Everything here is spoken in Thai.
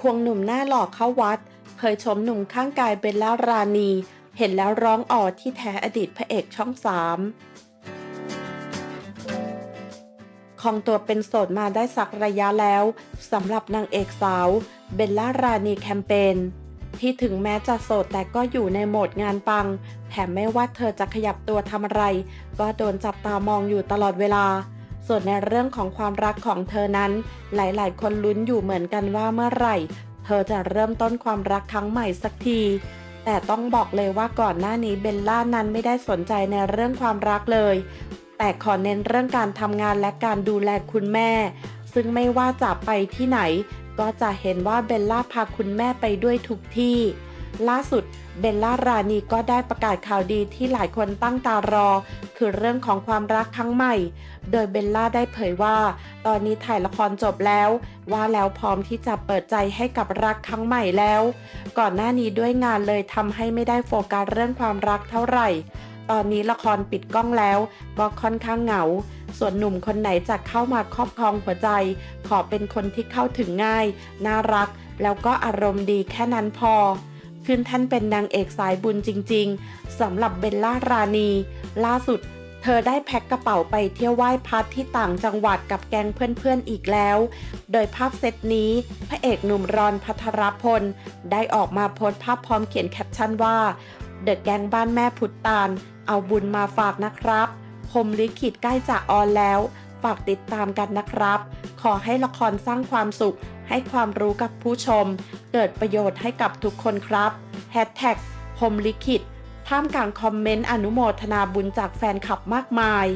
ควงหนุ่มหน้าหล่อเข้าวัดเผยชมหนุ่มข้างกายเบลล่ารานีเห็นแล้วร้องอ๋อที่แท้อดีตพระเอกช่องสามคองตัวเป็นโสดมาได้สักระยะแล้วสำหรับนางเอกสาวเบลล่ารานีแคมเปญที่ถึงแม้จะโสดแต่ก็อยู่ในโหมดงานปัง แถมไม่ว่าเธอจะขยับตัวทำอะไร ก็โดนจับตามองอยู่ตลอดเวลา ส่วนในเรื่องของความรักของเธอนั้น หลายๆ คนลุ้นอยู่เหมือนกันว่าเมื่อไหร่ เธอจะเริ่มต้นความรักครั้งใหม่สักที แต่ต้องบอกเลยว่าก่อนหน้านี้เบลล่านั้นไม่ได้สนใจในเรื่องความรักเลย แต่ขอเน้นเรื่องการทำงานและการดูแลคุณแม่ ซึ่งไม่ว่าจะไปที่ไหน ก็จะเห็นว่าเบลล่าพาคุณแม่ไปด้วยทุกที่ ล่าสุดเบลล่ารานีก็ได้ประกาศข่าวดีที่หลายคนตั้งตารอ คือเรื่องของความรักครั้งใหม่ โดยเบลล่าได้เผยว่า ตอนนี้ถ่ายละครจบแล้ว ว่าแล้วพร้อมที่จะเปิดใจให้กับรักครั้งใหม่แล้ว ก่อนหน้านี้ด้วยงานเลยทำให้ไม่ได้โฟกัสเรื่องความรักเท่าไหร่ ตอนนี้ละครปิดกล้องแล้วก็ค่อนข้างเหงาส่วนหนุ่มคนไหนจะเข้ามาครอบครองหัวใจ ขอเป็นคนที่เข้าถึงง่าย น่ารัก แล้วก็อารมณ์ดีแค่นั้นพอ ขึ้นท่านเป็นนางเอกสายบุญจริงๆสำหรับเบลล่ารานีล่าสุดเธอได้แพ็คกระเป๋าไปเที่ยวไหว้พัดที่ต่างจังหวัดกับแก๊งเพื่อนๆอีกแล้ว โดยภาพเซตนี้ พระเอกหนุ่มรอนพัทรพล ได้ออกมาโพสต์ภาพพร้อมเขียนแคปชั่นว่าเดอะแก๊งบ้านแม่พุทธตาลเอาบุญมาฝากนะครับพรหมลิขิตใกล้จะออนแล้ว ฝากติดตามกันนะครับ ขอให้ละครสร้างความสุขให้ความรู้กับผู้ชม เกิดประโยชน์ให้กับทุกคนครับแฮชแท็กพรมลิขิตท่ามกลางคอมเมนต์อนุโมทนาบุญจากแฟนคลับมากมาย